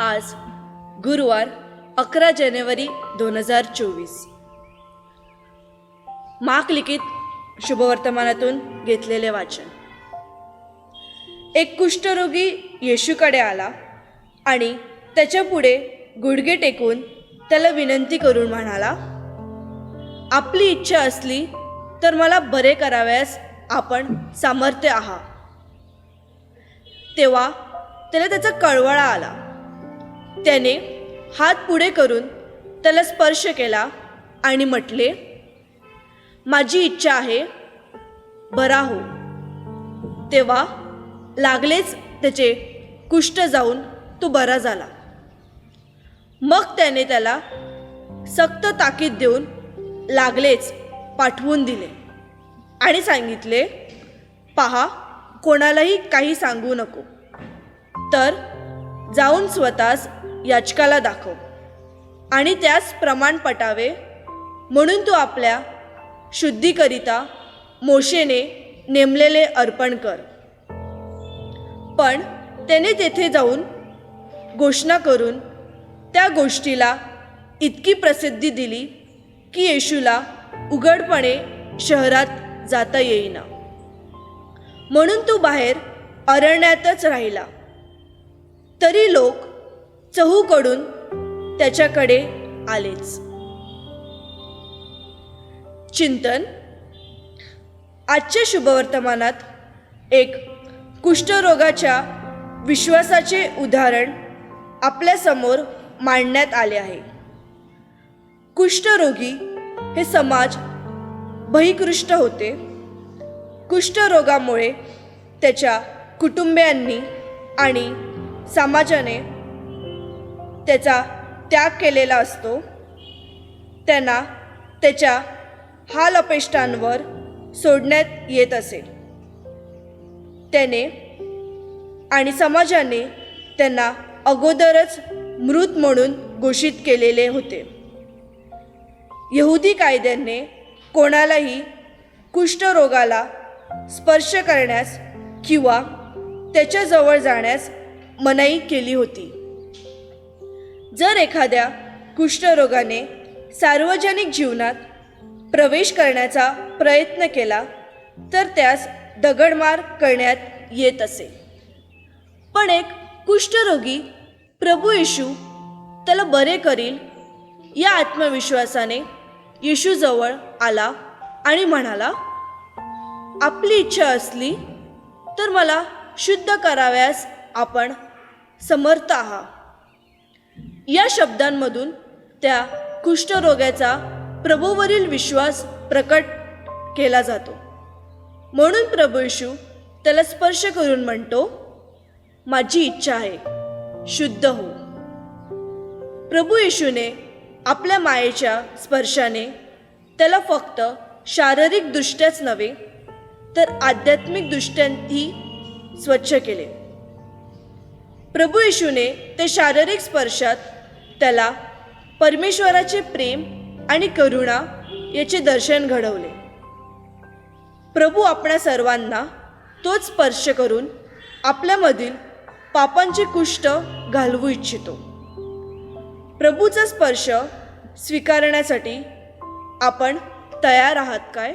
आज गुरुवार अकरा जानेवारी दोन हजार चोवीस. माक लिखित शुभवर्तमानातून घेतलेले वाचन. एक कुष्ठरोगी येशूकडे आला आणि त्याच्या पुढे गुडघे टेकून त्याला विनंती करून म्हणाला आपली इच्छा असली तर मला बरे कराव्यास आपण सामर्थ्य आहात. तेव्हा त्याला त्याचा कळवळा आला. त्याने हात पुढे करून त्याला स्पर्श केला आणि म्हटले माझी इच्छा आहे बरा हो. तेव्हा लागलेच त्याचे कुष्ठ जाऊन तो बरा झाला. मग त्याने त्याला सक्त ताकीद देऊन लागलेच पाठवून दिले आणि सांगितले पहा कोणालाही काही सांगू नको. तर जाऊन स्वतःच याचकाला दाखव. आणि त्यास प्रमाण पटावे म्हणून तू आपल्या शुद्धीकरिता मोशेने नेमलेले अर्पण कर. पण त्याने तेथे जाऊन घोषणा करून त्या गोष्टीला इतकी प्रसिद्धी दिली की येशूला उघडपणे शहरात जाता येईना. म्हणून तो बाहेर अरण्यातच राहिला. तरी लोक चहूकडून त्याच्याकडे आलेच. चिंतन. आजच्या शुभवर्तमानात एक कुष्ठरोगाच्या विश्वासाचे उदाहरण आपल्यासमोर मांडण्यात आले आहे. कुष्ठरोगी हे समाज बहिकृष्ट होते. कुष्ठरोगामुळे त्याच्या कुटुंबियांनी आणि समाजाने त्याचा त्याग केलेला असतो. त्यांना त्याच्या हाल अपेष्टांवर सोडण्यात येत असेल त्याने आणि समाजाने त्यांना अगोदरच मृत म्हणून घोषित केलेले होते. यहुदी कायद्याने कोणालाही कुष्ठरोगाला स्पर्श करण्यास किंवा त्याच्याजवळ जाण्यास मनाई केली होती. जर एखाद्या कुष्ठरोगाने सार्वजनिक जीवनात प्रवेश करण्याचा प्रयत्न केला तर त्यास दगडमार करण्यात येत असे. पण एक कुष्ठरोगी प्रभू येशू त्याला बरे करील या आत्मविश्वासाने येशूजवळ आला आणि म्हणाला आपली इच्छा असली तर मला शुद्ध कराव्यास आपण समर्थ आहात. या शब्दांमधून त्या कुष्ठरोग्याचा प्रभूवरील विश्वास प्रकट केला जातो. म्हणून प्रभू येशू त्याला स्पर्श करून म्हणतो माझी इच्छा आहे शुद्ध हो. प्रभू येशूने आपल्या मायेच्या स्पर्शाने त्याला फक्त शारीरिकदृष्ट्याच नव्हे तर आध्यात्मिकदृष्ट्यांही स्वच्छ केले. प्रभू येशूने ते शारीरिक स्पर्शात त्याला परमेश्वराचे प्रेम आणि करुणा याचे दर्शन घडवले. प्रभू आपल्या सर्वांना तोच स्पर्श करून आपल्यामधील पापांचे कुष्ठ घालवू इच्छितो. प्रभूचा स्पर्श स्वीकारण्यासाठी आपण तयार आहात काय?